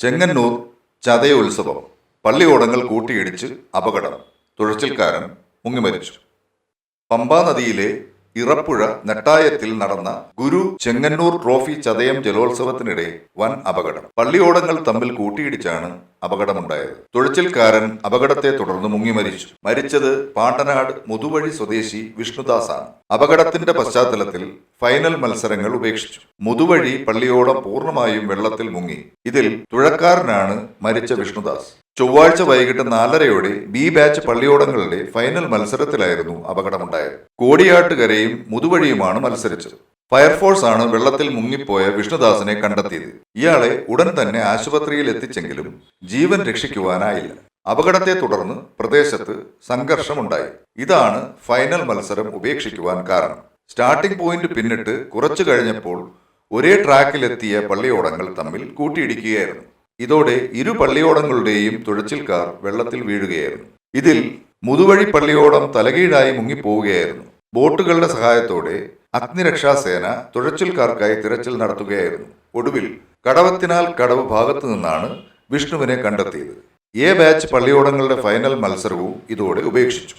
ചെങ്ങന്നൂർ ചതയോത്സവം. പള്ളിയോടങ്ങൾ കൂട്ടിയിടിച്ച് അപകടം. തുഴച്ചിൽക്കാരൻ മുങ്ങിമരിച്ചു. പമ്പാ നദിയിലെ ഇറപ്പുഴ നെട്ടായത്തിൽ നടന്ന ഗുരു ചെങ്ങന്നൂർ ട്രോഫി ചതയം ജലോത്സവത്തിനിടെ വൻ അപകടം. പള്ളിയോടങ്ങൾ തമ്മിൽ കൂട്ടിയിടിച്ചാണ് അപകടമുണ്ടായത്. തുഴച്ചിൽക്കാരൻ അപകടത്തെ തുടർന്ന് മുങ്ങി മരിച്ചു. മരിച്ചത് പാട്ടനാട് മുതുവഴി സ്വദേശി വിഷ്ണുദാസാണ്. അപകടത്തിന്റെ പശ്ചാത്തലത്തിൽ ഫൈനൽ മത്സരങ്ങൾ ഉപേക്ഷിച്ചു. മുതുവഴി പള്ളിയോടം പൂർണമായും വെള്ളത്തിൽ മുങ്ങി. ഇതിൽ തുഴക്കാരനാണ് മരിച്ച വിഷ്ണുദാസ്. ചൊവ്വാഴ്ച വൈകിട്ട് നാലരയോടെ ബി ബാച്ച് പള്ളിയോടങ്ങളുടെ ഫൈനൽ മത്സരത്തിലായിരുന്നു അപകടമുണ്ടായത്. കോടിയാട്ടുകരയും മുതുവഴിയുമാണ് മത്സരിച്ചത്. ഫയർഫോഴ്സ് ആണ് വെള്ളത്തിൽ മുങ്ങിപ്പോയ വിഷ്ണുദാസിനെ കണ്ടെത്തിയത്. ഇയാളെ ഉടൻ തന്നെ ആശുപത്രിയിൽ എത്തിച്ചെങ്കിലും ജീവൻ രക്ഷിക്കുവാനായില്ല. അപകടത്തെ തുടർന്ന് പ്രദേശത്ത് സംഘർഷമുണ്ടായി. ഇതാണ് ഫൈനൽ മത്സരം ഉപേക്ഷിക്കുവാൻ കാരണം. സ്റ്റാർട്ടിംഗ് പോയിന്റ് പിന്നിട്ട് കുറച്ചു കഴിഞ്ഞപ്പോൾ ഒരേ ട്രാക്കിലെത്തിയ പള്ളിയോടങ്ങൾ തമ്മിൽ കൂട്ടിയിടിക്കുകയായിരുന്നു. ഇതോടെ ഇരു പള്ളിയോടങ്ങളുടെയും തുഴച്ചിൽക്കാർ വെള്ളത്തിൽ വീഴുകയായിരുന്നു. ഇതിൽ മുതുവഴി പള്ളിയോടം തലകീഴായി മുങ്ങിപ്പോവുകയായിരുന്നു. ബോട്ടുകളുടെ സഹായത്തോടെ അഗ്നിരക്ഷാസേന തുഴച്ചിൽക്കാർക്കായി തിരച്ചിൽ നടത്തുകയായിരുന്നു. ഒടുവിൽ കടവത്തിനാൽ കടവ് ഭാഗത്തു നിന്നാണ് വിഷ്ണുവിനെ കണ്ടെത്തിയത്. എ ബാച്ച് പള്ളിയോടങ്ങളുടെ ഫൈനൽ മത്സരവും ഇതോടെ ഉപേക്ഷിച്ചു.